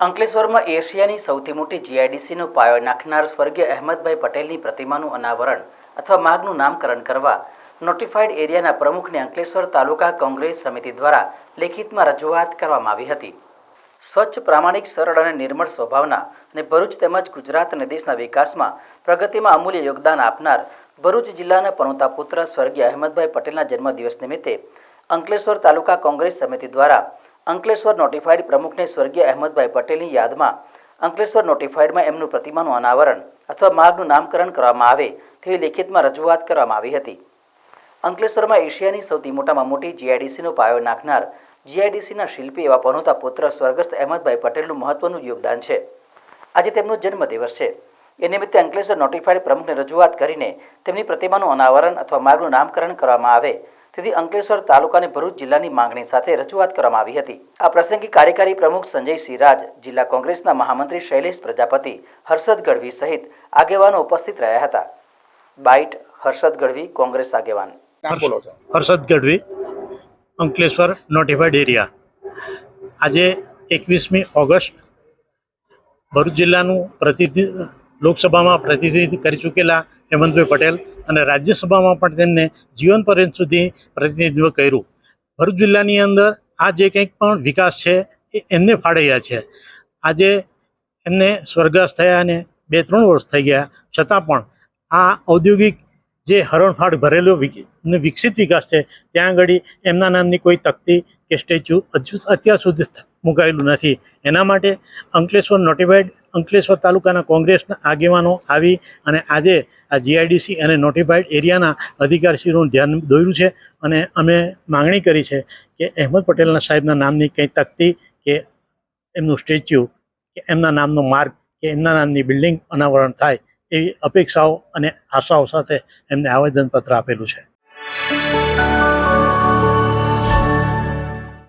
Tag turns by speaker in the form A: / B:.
A: અંકલેશ્વરમાં એશિયાની સૌથી મોટી જીઆઈડીસીનો પાયો નાખનાર સ્વર્ગીય અહેમદભાઈ પટેલની પ્રતિમાનું અનાવરણ અથવા માગનું નામકરણ કરવા નોટિફાઈડ એરિયાના પ્રમુખને અંકલેશ્વર તાલુકા કોંગ્રેસ સમિતિ દ્વારા લેખિતમાં રજૂઆત કરવામાં આવી હતી. સ્વચ્છ, પ્રામાણિક, સરળ અને નિર્મળ સ્વભાવના અને ભરૂચ તેમજ ગુજરાત અને દેશના વિકાસમાં પ્રગતિમાં અમૂલ્ય યોગદાન આપનાર ભરૂચ જિલ્લાના પનોતા પુત્ર સ્વર્ગીય અહેમદભાઈ પટેલના જન્મદિવસ નિમિત્તે અંકલેશ્વર તાલુકા કોંગ્રેસ સમિતિ દ્વારા અંકલેશ્વર નોટિફાઈડ પ્રમુખને સ્વર્ગીય અહેમદભાઈ પટેલની યાદમાં અંકલેશ્વર નોટિફાઈડમાં એમનું પ્રતિમાનું અનાવરણ અથવા માર્ગનું નામકરણ કરવામાં આવે તેવી લેખિતમાં રજૂઆત કરવામાં આવી હતી. અંકલેશ્વરમાં એશિયાની સૌથી મોટામાં મોટી જીઆઈડીસીનો પાયો નાખનાર જીઆઈડીસીના શિલ્પી એવા પનોતા પુત્ર સ્વર્ગસ્થ અહેમદભાઈ પટેલનું મહત્વનું યોગદાન છે. આજે તેમનો જન્મદિવસ છે. એ નિમિત્તે અંકલેશ્વર નોટિફાઈડ પ્રમુખને રજૂઆત કરીને તેમની પ્રતિમાનું અનાવરણ અથવા માર્ગનું નામકરણ કરવામાં આવે તેથી અંકલેશ્વર તાલુકાની ભરૂચ જિલ્લાની માંગણી સાથે રજૂઆત કરવામાં આવી હતી. આ પ્રસંગે કાર્યકારી પ્રમુખ સંજય સિરાજ જિલ્લા કોંગ્રેસના મહામંત્રી શૈલેષ પ્રજાપતિ હર્ષદ ગઢવી સહિત આગેવાનો ઉપસ્થિત રહ્યા હતા. બાઇટ હર્ષદ ગઢવી કોંગ્રેસ આગેવાન.
B: નામ બોલો છો.
C: Harshad Gadhvi Ankleshwar notified area. આજે એકવીસમી ઓગસ્ટ ભરૂચ જિલ્લાનું પ્રતિનિધિ લોકસભામાં પ્રતિનિધિત્વ કરી ચૂકેલા હેમંતભાઈ પટેલ અને રાજ્યસભામાં પણ તેમને જીવન પર્યંત સુધી પ્રતિનિધિત્વ કર્યું. ભરૂચ જિલ્લાની અંદર આ જે કંઈક પણ વિકાસ છે, એ એમને ફાળવ્યા છે. આજે એમને સ્વર્ગસ્થ થયા અને બે ત્રણ વર્ષ થઈ ગયા. છતાં પણ આ ઔદ્યોગિક જે હરણફાળ ભરેલો વિકસિત વિકાસ છે, ત્યાં આગળ એમના નામની કોઈ તકતી કે સ્ટેચ્યુ હજુ અત્યાર સુધી મુકાયેલું નથી. એના માટે અંકલેશ્વર નોટિફાઈડ અંકલેશ્વર તાલુકાના કોંગ્રેસના આગેવાનો આવી અને આજે આ જીઆઈડીસી અને નોટિફાઈડ એરિયાના અધિકારીશ્રીનું ધ્યાન દોર્યું છે અને અમે માંગણી કરી છે કે અહેમદ પટેલના સાહેબના નામની કંઈ તકતી કે એમનું સ્ટેચ્યુ કે એમના નામનો માર્ગ કે એમના નામની બિલ્ડિંગ અનાવરણ થાય. એવી અપેક્ષાઓ અને આશાઓ સાથે એમને આવેદનપત્ર આપેલું છે.